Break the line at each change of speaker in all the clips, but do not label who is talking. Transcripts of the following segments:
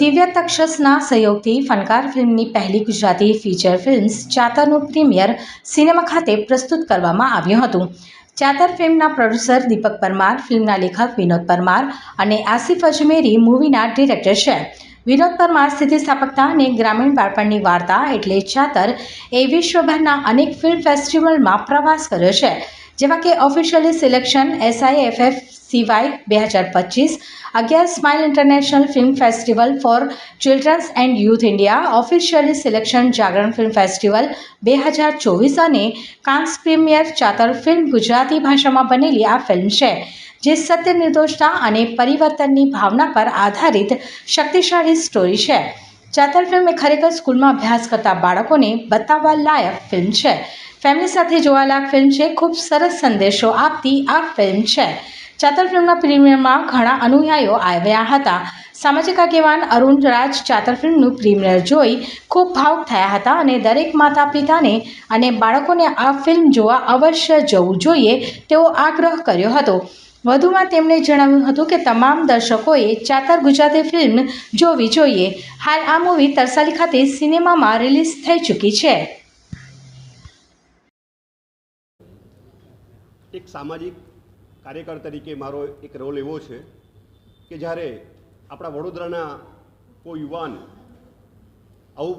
દિવ્ય તક્ષસના સહયોગથી ફનકાર ફિલ્મની પહેલી ગુજરાતી ફીચર ફિલ્મ્સ ચાતરનું પ્રીમિયર સિનેમા ખાતે પ્રસ્તુત કરવામાં આવ્યું હતું. ચાતર ફિલ્મના પ્રોડ્યુસર દીપક પરમાર, ફિલ્મના લેખક વિનોદ પરમાર અને આસિફ અજમેરી મૂવીના ડિરેક્ટર છે. વિનોદ પરમાર સ્થિતિસ્થાપકતા અને ગ્રામીણ બાળપણની વાર્તા એટલે ચાતર એ વિશ્વભરના અનેક ફિલ્મ ફેસ્ટિવલમાં પ્રવાસ કર્યો છે. જેવા કે ઓફિશિયલી સિલેક્શન એસઆઈએફએફ સીવાય બે હજાર પચીસ અગિયાર smile international film festival for children's and youth India officially selection Jagran film festival બે હજાર ચોવીસ અને Cannes premiere Chaatar film Gujarati ભાષામાં બનેલી આ ફિલ્મ છે, જે સત્ય નિર્દોષતા અને પરિવર્તનની ભાવના પર આધારિત શક્તિશાળી સ્ટોરી છે. ચાતર ફિલ્મ એ ખરેખર સ્કૂલમાં અભ્યાસ કરતા બાળકોને બતાવવા લાયક ફિલ્મ છે. ફેમિલી સાથે જોવાલાયક ફિલ્મ છે. ખૂબ સરસ સંદેશો આપતી આ ફિલ્મ છે. ચાતર ફિલ્મના પ્રીમિયરમાં ઘણા અનુયાયીઓ આવ્યા હતા. સામાજિક આગેવાન અરુણ રાજ ચાતર ફિલ્મનું પ્રીમિયર જોઈ ખૂબ ભાવુક થયા હતા અને દરેક માતા પિતાને અને બાળકોને આ ફિલ્મ જોવા અવશ્ય જવું જોઈએ તેવો આગ્રહ કર્યો હતો. વધુમાં તેમણે જણાવ્યું હતું કે તમામ દર્શકોએ ચાતર ગુજરાતી ફિલ્મ જોવી જોઈએ. હાલ આ મૂવી તરસાલી ખાતે સિનેમામાં રિલીઝ થઈ ચૂકી છે.
એક સામાજિક કાર્યકર તરીકે મારો એક રોલ એવો છે કે જ્યારે આપણા વડોદરાના કોઈ યુવાન આવું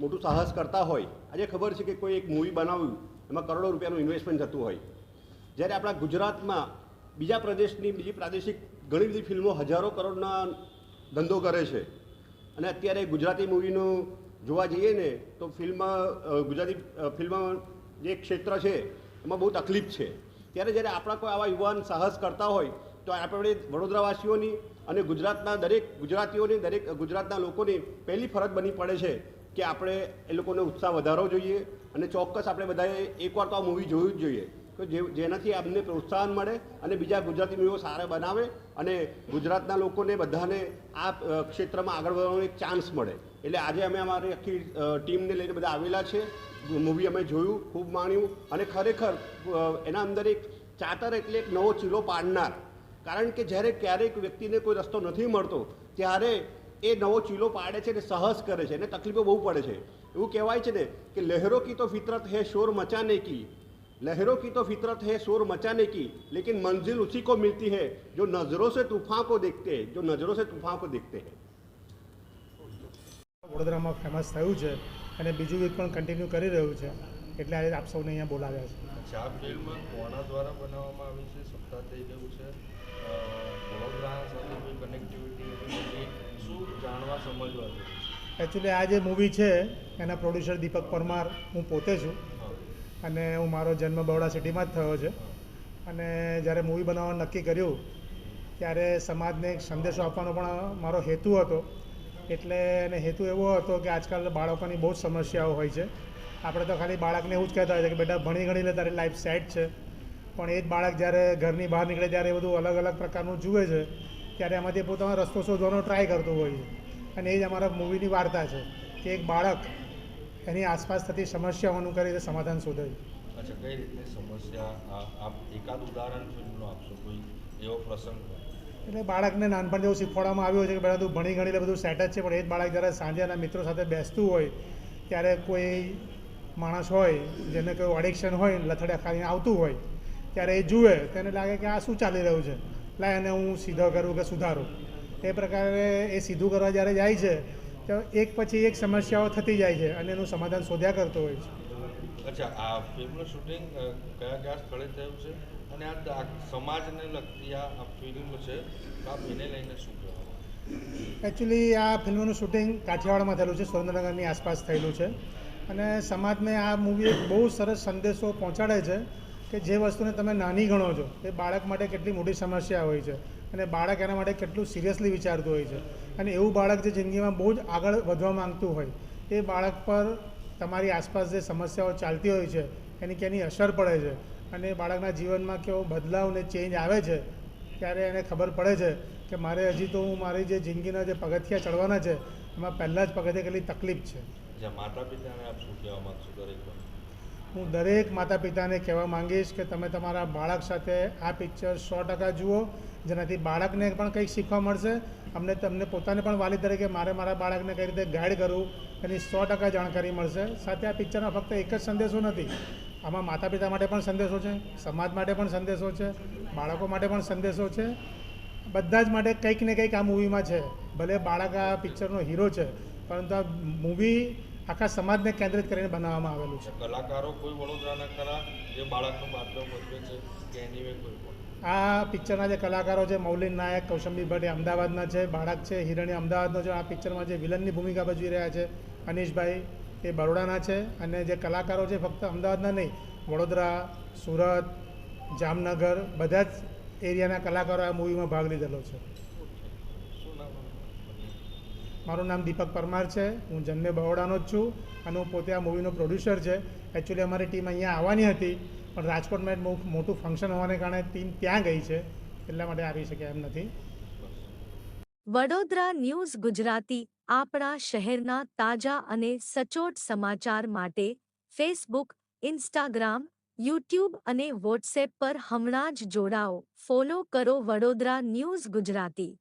મોટું સાહસ કરતા હોય, આજે ખબર છે કે કોઈ એક મૂવી બનાવ્યું, એમાં કરોડો રૂપિયાનું ઇન્વેસ્ટમેન્ટ થતું હોય. જ્યારે આપણા ગુજરાતમાં બીજા પ્રદેશની બીજી પ્રાદેશિક ઘણી બધી ફિલ્મો હજારો કરોડના ધંધો કરે છે અને અત્યારે ગુજરાતી મૂવીનું જોવા જઈએ ને, તો ફિલ્મ ગુજરાતી ફિલ્મ જે ક્ષેત્ર છે, એમાં બહુ તકલીફ છે. ત્યારે જ્યારે આપણા કોઈ આવા યુવાન સાહસ કરતા હોય, તો આપણે વડોદરાવાસીઓની અને ગુજરાતના દરેક ગુજરાતીઓની, દરેક ગુજરાતના લોકોની પહેલી ફરજ બની પડે છે કે આપણે એ લોકોને ઉત્સાહ વધારવો જોઈએ અને ચોક્કસ આપણે બધાએ એકવાર તો આ મૂવી જોયું જ જોઈએ. જે જેનાથી અમને પ્રોત્સાહન મળે અને બીજા ગુજરાતી મૂવીઓ સારા બનાવે અને ગુજરાતના લોકોને બધાને આ ક્ષેત્રમાં આગળ વધવાનો એક ચાન્સ મળે. એટલે આજે અમે અમારી આખી ટીમને લઈને બધા આવેલા છે. મૂવી અમે જોયું, ખૂબ માણ્યું અને ખરેખર એના અંદર એક ચાતર એટલે એક નવો ચીલો પાડનાર. કારણ કે જ્યારે ક્યારેક વ્યક્તિને કોઈ રસ્તો નથી મળતો, ત્યારે એ નવો ચીલો પાડે છે ને સાહસ કરે છે. અને તકલીફો બહુ પડે છે. એવું કહેવાય છે ને કે લહેરો કી તો ફિતરત હે, શોર મચાને કી. लहरों की तो फितरत है शोर मचाने की लेकिन मंजिल उसी को मिलती है जो नज़रों से तूफान को देखते हैं जो नज़रों से तूफान को देखते हैं
વડોદરામાં ફેમસ થયું છે અને બીજું વીક પણ કન્ટિન્યુ કરી રહ્યું છે એટલે આજે આપ સૌને અહીંયા બોલાવ્યા છે
અચ્છા આ ફિલ્મ કોના દ્વારા બનાવવામાં આવી છે સપ્તાહ થઈ ગયું છે અ, વડોદરા સાથે કોઈ કનેક્ટિવિટી હતી શું જાણવા સમજવા છે
એકચ્યુઅલી આ જે મૂવી છે એના પ્રોડ્યુસર દીપક પરમાર હું પોતે છું અને હું મારો જન્મ બરોડા સિટીમાં જ થયો છે. અને જ્યારે મૂવી બનાવવાનું નક્કી કર્યું, ત્યારે સમાજને એક સંદેશો આપવાનો પણ મારો હેતુ હતો. એટલે એને હેતુ એવો હતો કે આજકાલ બાળકોની બહુ જ સમસ્યાઓ હોય છે. આપણે તો ખાલી બાળકને એવું જ કહેતા હોય છે કે બેટા ભણી ગણી લે તારી લાઈફ સેટ છે. પણ એ જ બાળક જ્યારે ઘરની બહાર નીકળે ત્યારે એ બધું અલગ અલગ પ્રકારનું જુએ છે, ત્યારે એમાંથી પોતાનો રસ્તો શોધવાનો ટ્રાય કરતો હોય છે. અને એ જ અમારા મૂવીની વાર્તા છે કે એક બાળક એની આસપાસ થતી સમસ્યાઓનું કઈ રીતે સમાધાન શોધાયું.
અચ્છા કઈ રીતની સમસ્યા? આપ એકાદ ઉદાહરણ ફિલ્મનું આપશો? કોઈ એવો પ્રસંગ?
એટલે બાળકને નાનપણ જેવું શીખવાડવામાં આવ્યું છે કે બધા તું ભણી ગણી બધું સેટ જ છે પણ એ જ બાળક જ્યારે સાંજે એના મિત્રો સાથે બેસતું હોય ત્યારે કોઈ માણસ હોય જેને કોઈ એડિક્શન હોય લથડિયા ખાઈને આવતું હોય ત્યારે એ જુએ તેને લાગે કે આ શું ચાલી રહ્યું છે? લાય એને હું સીધો કરું કે સુધારું? એ પ્રકારે એ સીધું કરવા જ્યારે જાય છે તો એક પછી એક સમસ્યાઓ થતી જાય છે અને એનું સમાધાન શોધ્યા કરતો હોય છે.
અચ્છા આ ફિલ્મનું શૂટિંગ કયા કયા સ્થળે થયું છે? અને આ આ સમાજને લગતી આ આ ફિલ્મ છે આપ એને લઈને શું કહેવા
એકચ્યુઅલી આ ફિલ્મનું શૂટિંગ કાઠિયાવાડમાં થયેલું છે સુરેન્દ્રનગરની આસપાસ થયેલું છે. અને સમાજને આ મૂવી એક બહુ સરસ સંદેશો પહોંચાડે છે કે જે વસ્તુને તમે નાની ગણો છો એ બાળક માટે કેટલી મોટી સમસ્યા હોય છે. અને બાળક એના માટે કેટલું સિરિયસલી વિચારતું હોય છે. અને એવું બાળક જે જિંદગીમાં બહુ જ આગળ વધવા માંગતું હોય, એ બાળક પર તમારી આસપાસ જે સમસ્યાઓ ચાલતી હોય છે, એની કેની અસર પડે છે. અને બાળકના જીવનમાં કેવો બદલાવ ને ચેન્જ આવે છે, ત્યારે એને ખબર પડે છે કે મારે હજી તો હું મારી જે જિંદગીના જે પગથિયા ચડવાના છે, એમાં પહેલાં જ પગથિયા કેટલી તકલીફ છે.
માતા પિતાને આપ શું કહેવા માગશો દરેક
હું દરેક માતા પિતાને કહેવા માંગીશ કે તમે તમારા બાળક સાથે આ પિક્ચર સો ટકા જુઓ, જેનાથી બાળકને પણ કંઈક શીખવા મળશે. અમને તમને પોતાને પણ વાલી તરીકે મારે મારા બાળકને કઈ રીતે ગાઈડ કરવું, એની સો ટકા જાણકારી મળશે. સાથે આ પિક્ચરમાં ફક્ત એક જ સંદેશો નથી, આમાં માતા પિતા માટે પણ સંદેશો છે, સમાજ માટે પણ સંદેશો છે, બાળકો માટે પણ સંદેશો છે. બધા જ માટે કંઈક ને કંઈક આ મૂવીમાં છે. ભલે બાળક આ પિક્ચરનો હીરો છે, પરંતુ આ મૂવી આખા સમાજને કેન્દ્રિત કરીને બનાવવામાં આવેલું છે.
કલાકારો કોઈ વડોદરાના ખરા જે બાળકનું પાત્ર ભજવે છે કે એની કોઈ પણ.
આ પિક્ચરના જે કલાકારો છે મૌલિન નાયક કૌશંબી ભટ્ટ એ અમદાવાદના છે બાળક છે હિરણી અમદાવાદનો છે આ પિક્ચરમાં જે વિલનની ભૂમિકા ભજવી રહ્યા છે અનીશભાઈ એ બરોડાના છે અને જે કલાકારો છે ફક્ત અમદાવાદના નહીં વડોદરા સુરત જામનગર બધા જ એરિયાના કલાકારો આ મૂવીમાં ભાગ લીધેલો છે. મારું નામ દીપક પરમાર છે. હું જન્મે બરોડાનો જ છું અને હું પોતે આ મૂવીનો પ્રોડ્યુસર છે. એકચ્યુઅલી અમારી ટીમ અહીંયા આવવાની હતી, પણ રાજકોટમાં બહુ મોટું ફંક્શન હોવાને કારણે ટીમ ત્યાં ગઈ છે, એટલા માટે આવી શક્યા એમ નથી.
વડોદરા ન્યૂઝ ગુજરાતી, આપણા શહેરના તાજા અને સચોટ સમાચાર માટે ફેસબુક ઇન્સ્ટાગ્રામ યુટ્યુબ અને વોટ્સએપ પર હમણાં જ જોડાઓ. ફોલો કરો વડોદરા ન્યૂઝ ગુજરાતી.